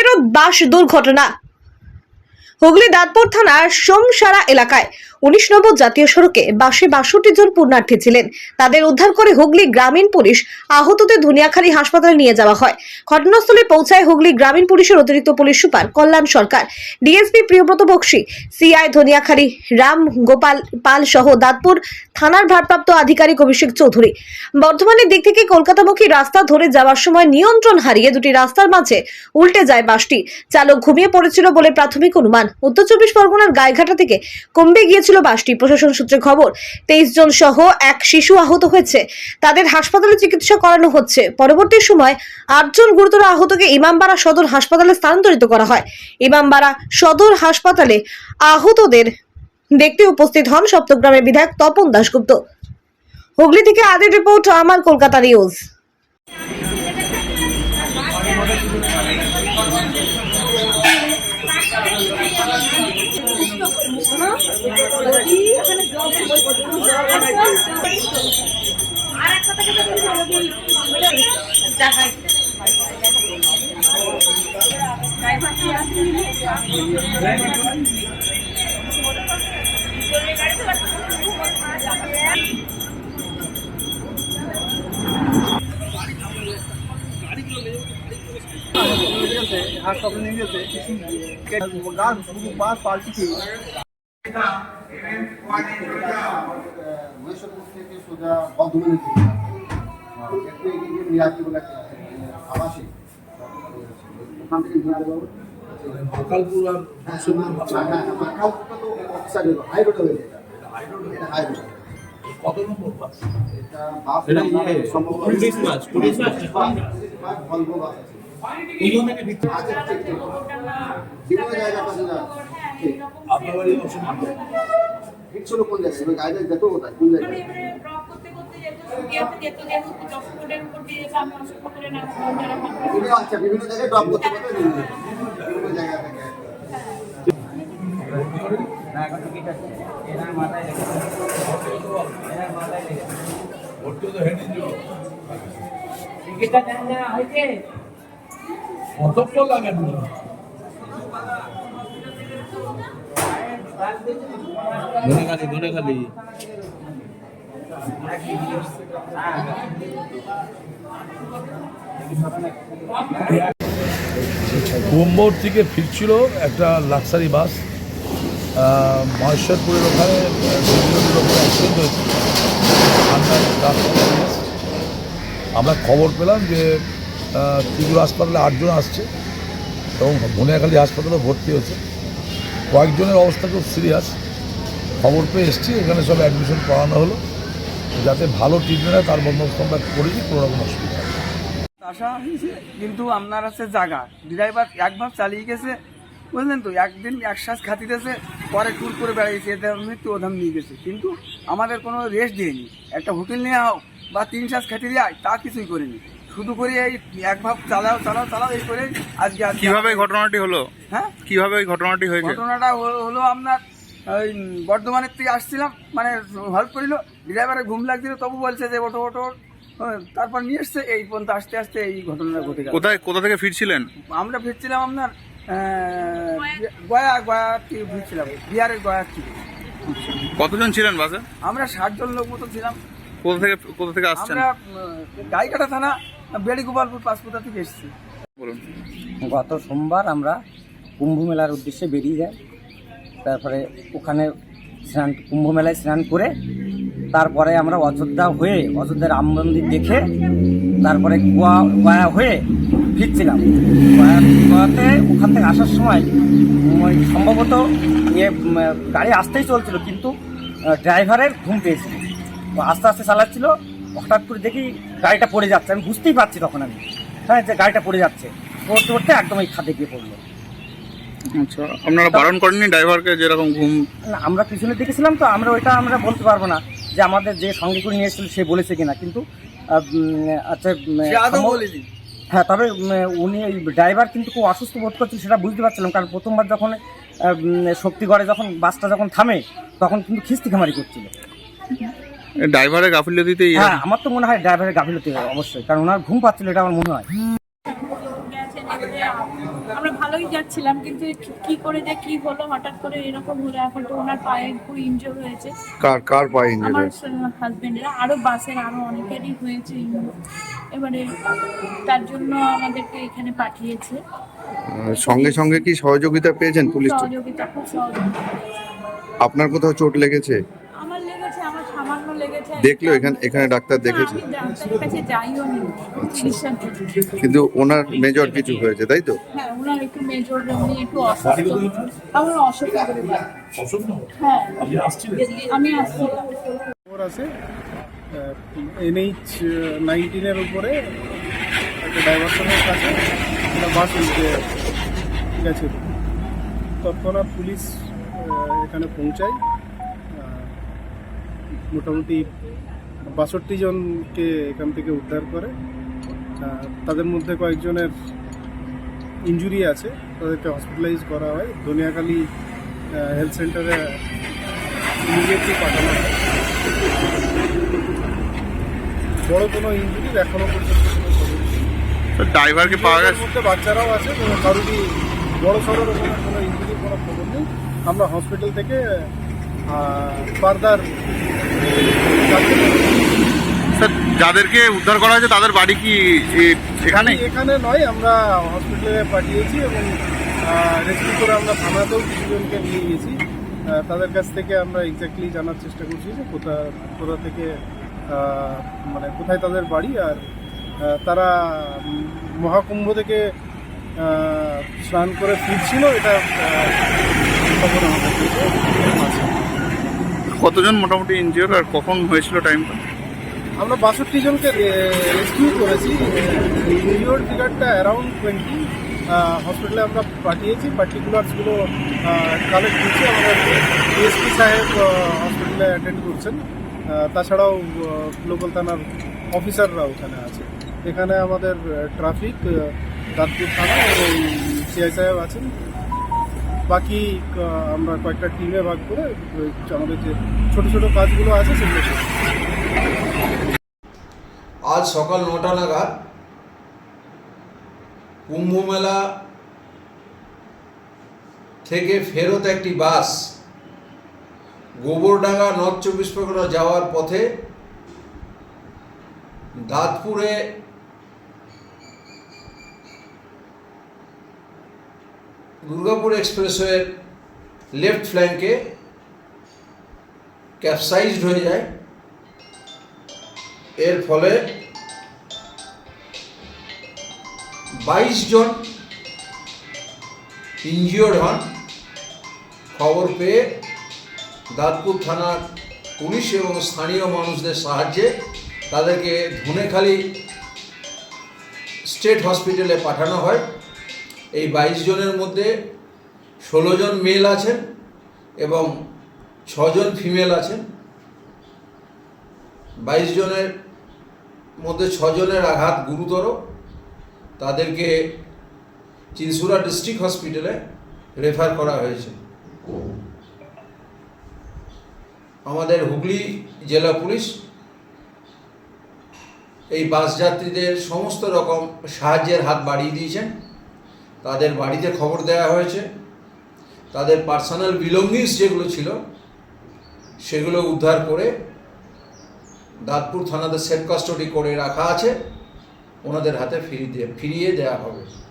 ফেরত বাস দুর্ঘটনা। হুগলি দাঁতপুর থানার সোমসারা এলাকায় উনিশ নম্বর জাতীয় সড়কে বাসে বাষট্টি জন পুণ্যার্থী ছিলেন। তাদের উদ্ধার করে হুগলি গ্রামীণ পুলিশ আহতদের ধুনিয়াখালী হাসপাতালে নিয়ে যাওয়া হয়। ঘটনাস্থলে পৌঁছায় হুগলি গ্রামীণ পুলিশের অতিরিক্ত police super Kalyan Sarkar. DSP Priyabrata Baxi, CI Dhaniakhali, Ram Gopal Pal সহ দাঁতপুর থানার ভারপ্রাপ্ত আধিকারিক অভিষেক চৌধুরী। বর্ধমানের দিক থেকে কলকাতামুখী রাস্তা ধরে যাওয়ার সময় নিয়ন্ত্রণ হারিয়ে দুটি রাস্তার মাঝে উল্টে যায় বাসটি। চালক ঘুমিয়ে পড়েছিল বলে প্রাথমিক অনুমান। উত্তর চব্বিশ পরগনার গায়েঘাটা থেকে কমবে গিয়েছিল বাসটি। প্রশাসন সূত্রে খবর, তেইশ জন সহ এক শিশু আহত হয়েছে। তাদের হাসপাতালে চিকিৎসা করানো হচ্ছে। পরবর্তী সময় আটজন গুরুতর আহতকে ইমামবাড়া সদর হাসপাতালে স্থানান্তরিত করা হয়। ইমামবাড়া সদর হাসপাতালে আহতদের দেখতে উপস্থিত হন সপ্তগ্রামের বিধায়ক তপন দাশগুপ্ত। হুগলি থেকে আদের রিপোর্ট, আমার কলকাতা নিউজ। হাসপাতালে নিয়ে গেছে পাল্টি থেকে সোজা বর্ধমানে একটু এগিয়ে গিয়ে মিরাকি বলে একটা ওখান থেকে নিয়ে যাব সকালপুর আর তো অফিসার হাই রোড হয়ে যায় এটা হাই রোড কত নম্বর বাস এটা বাস এটা সম্ভবত police bus, police bus. Bus, Volvo bus আছে কোন থেকে ভিত্তি ঠিক ঠিক জায়গা পাশে যা ঠিক আপনার বাড়ি অবশ্যই ছিল কোন জায়গায়? এবার গাড়িটা যেত কোথায়? কোন জায়গায়? করতে করতে আচ্ছা বিভিন্ন জায়গায় ড্রপ করতে পারবে বিভিন্ন জায়গা থেকে কতক্ষণ লাগে? ধনে খালি ধনে খালি। কুম্বর থেকে ফিরছিল একটা লাক্সারি বাস মহেশ্বরপুরের ওখানে অ্যাক্সিডেন্ট আমরা খবর পেলাম যে ত্রিপুর হাসপাতালে আটজন আসছে এবং ভুনিয়াখালী হাসপাতালে ভর্তি হয়েছে। কয়েকজনের অবস্থা খুব সিরিয়াস। খবর পেয়ে এসেছি, এখানে সব অ্যাডমিশন করানো হলো। যাতে ভালো ট্রিটমেন্ট হয়, তার বন্দোবস্ত আমরা করেছি, কোনো রকম অসুবিধা। আসা হয়েছে কিন্তু আপনার আছে জায়গা। ড্রাইভার একবার চালিয়ে গেছে, বুঝলেন তো, একদিন এক শ্বাস খাতিতেছে পরে টুর করে বেড়াইছে, এতে মৃত্যু ওধাম নিয়ে গেছে। কিন্তু আমাদের কোনো রেস্ট দিইনি একটা হোটেল নিয়ে হোক বা তিন শ্বাস খাটিয়ে যায় তা কিছুই করিনি। শুধু করে এই এক ভাব চালাও চালাও চালাও এই করে আজকে কীভাবে ঘটনাটি হলো? হ্যাঁ? কীভাবে এই ঘটনাটি হয়েছে? ঘটনাটা হলো- আপনার ওই বর্ধমানের থেকে আসছিলাম মানে হেল্প করিল ড্রাইভারে ঘুম লাগছিল তবু বলছে যে ওটো ওটো হ্যাঁ, তারপর নিয়ে এসছে এই পর্যন্ত আসতে আসতে এই ঘটনাটা ঘটে গেল। কোথায় কোথা থেকে ফিরছিলেন? আমরা ফিরছিলাম আপনার গয়া গয়া থেকে ফিরছিলাম বিহারের গয়ার থেকে। কতজন ছিলেন বাসে? আমরা ষাট জন লোক মতো ছিলাম। কোথা থেকে কোথা থেকে আসছেন? আমরা গাইকাটা থানা বেড়ি গোপালপুর পাঁচপুতা থেকে এসেছি। বলুন। গত সোমবার আমরা কুম্ভ মেলার উদ্দেশ্যে বেরিয়ে যাই। তারপরে ওখানে স্নান কুম্ভ মেলায় স্নান করে তারপরে আমরা অযোধ্যা হয়ে অযোধ্যা রাম মন্দির দেখে তারপরে গোয়া গয়া হয়ে ফিরছিলাম। গয়া- গয়াতে ওখান থেকে আসার সময় সম্ভবত ইয়ে গাড়ি আসতেই চলছিল কিন্তু ড্রাইভারের ঘুম পেয়েছিল। আস্তে আস্তে চালাচ্ছিল। হঠাৎ করে দেখি গাড়িটা পড়ে যাচ্ছে আমি বুঝতেই পারছি তখন আমি। হ্যাঁ যে গাড়িটা পড়ে যাচ্ছে। পড়তে পড়তে একদম এই খাদে গিয়ে পড়ল। আচ্ছা আপনারা বারণ করেননি ড্রাইভারকে যেরকম ঘুম? না, আমরা পিছনে দেখেছিলাম তো আমরা ওইটা আমরা বলতে পারব না যে আমাদের যে সঙ্গে করে নিয়ে এসেছিল সে বলেছে কিনা কিন্তু আচ্ছা হ্যাঁ তবে উনি ড্রাইভার কিন্তু খুব অসুস্থ বোধ করছিল সেটা বুঝতে পারছিলাম কারণ প্রথমবার যখন শক্তিগড়ে যখন বাসটা যখন থামে তখন কিন্তু খিস্তি খামারি করছিল। ড্রাইভারের গাফিলতিতে হ্যাঁ আমার তো মনে হয় ড্রাইভারের গাফিলতি হবে অবশ্যই। কারণ ওনার ঘুম পাচ্ছিল এটা আমার মনে হয়। আমরা ভালোই যাচ্ছিলাম কিন্তু কি- করে যে কি হলো হঠাৎ করে এরকম হলো। এখন তো ওনার পায়ে খুব ইনজোর হয়েছে। কার কার পায়ে ইঞ্জুরি আমার হাজবেন্ডের আরও বাসের আরও অনেকেরই হয়েছে এবারে তার জন্য আমাদেরকে এখানে পাঠিয়েছে। সঙ্গে সঙ্গে কি সহযোগিতা পেয়েছেন পুলিশ সহযোগিতা খুব সহযোগিতা। আপনার কোথাও চোট লেগেছে? দেখল এখানে এখানে ডাক্তার দেখেছে? জন্য। কিন্তু ওনার মেজর কিছু হয়েছে তাই তো? হ্যাঁ ওনার একটু মেজর উনি একটু অসুস্থ। আমার অসুস্থ হ্যাঁ। আমি আসছিলাম। এনএইচ নাইনটিনের উপরে একটা ডাইভারশনের কাছে একটা বাস গেছে। তৎক্ষণাৎ পুলিশ এখানে পৌঁছায়। মোটামুটি বাষট্টি জনকে এখান থেকে উদ্ধার করে। তাদের মধ্যে কয়েকজনের ইনজুরি আছে তাদেরকে হসপিটালাইজ করা হয়। দুনিয়াখালী হেলথ সেন্টারে ইমিডিয়েটলি পাঠানো হয়। বড় কোনো ইঞ্জুরি এখনও পর্যন্ত। ড্রাইভারকে পাওয়া গেছে? মধ্যে বাচ্চারাও আছে কোনো কারোরই বড় সড়ো কোনো ইঞ্জুরি কোনো খবর নেই। আমরা হসপিটাল থেকে ফার্দার স্যার যাদেরকে উদ্ধার করা হয়েছে তাদের বাড়ি কি এখানে? এখানে নয় আমরা হসপিটালে পাঠিয়েছি এবং রেস্কিউ করে আমরা থানাতেও কিছুজনকে নিয়ে গেছি। তাদের কাছ থেকে আমরা এক্স্যাক্টলি জানার চেষ্টা করছি যে কোথা কোথা থেকে মানে কোথায় তাদের বাড়ি আর তারা মহাকুম্ভ থেকে স্নান করে ফিরছিল এটা খবর আমাদের কতজন মোটামুটি ইনজিওর আর কখন হয়েছিল টাইমটা আমরা বাষট্টি জনকে রেস্কিউ করেছি। ইনজিওর ফিগারটা অ্যারাউন্ড টোয়েন্টি হসপিটালে আমরা পাঠিয়েছি। পার্টিকুলার্সগুলো কালেক্ট করছি। আমাদের ডিএসপি সাহেব হসপিটালে অ্যাটেন্ড করছেন। তাছাড়াও লোকাল থানার অফিসাররা ওখানে আছে। এখানে আমাদের ট্রাফিক দাঁতপুর থানা এবং সিআই সাহেব আছেন। বাকি আমরা কয়েকটা টিমে ভাগ করে আমাদের যে ছোট ছোট কাজগুলো আছে সেগুলো আজ সকাল নটা নাগাদ কুম্ভ মেলা থেকে ফেরত একটি বাস গোবরডাঙ্গা নর্থ চব্বিশ পরগনা যাওয়ার পথে দাঁতপুরে দুর্গাপুর এক্সপ্রেসওয়ের লেফট ফ্ল্যাঙ্কে ক্যাপসাইজড হয়ে যায়। এর ফলে বাইশ জন ইনজিওর্ড হন। খবর পেয়ে দাঁতপুর থানার পুলিশ এবং স্থানীয় মানুষদের সাহায্যে তাদেরকে ধনেখালি স্টেট হসপিটালে পাঠানো হয়। এই বাইশ জনের মধ্যে ষোলো জন মেল আছেন এবং ছজন ফিমেল আছেন। বাইশ জনের মধ্যে ছজনের আঘাত গুরুতর। তাদেরকে চিনসুরা ডিস্ট্রিক্ট হসপিটালে রেফার করা হয়েছে। আমাদের হুগলি জেলা পুলিশ এই বাস যাত্রীদের সমস্ত রকম সাহায্যের হাত বাড়িয়ে দিয়েছেন। তাদের বাড়িতে খবর দেওয়া হয়েছে। তাদের পার্সোনাল বিলঙ্গিংস যেগুলো ছিল, সেগুলো উদ্ধার করে দাঁতপুর থানাতে সেফ কাস্টডি করে রাখা আছে। ওনাদের হাতে ফিরিয়ে ফিরিয়ে দেওয়া হবে।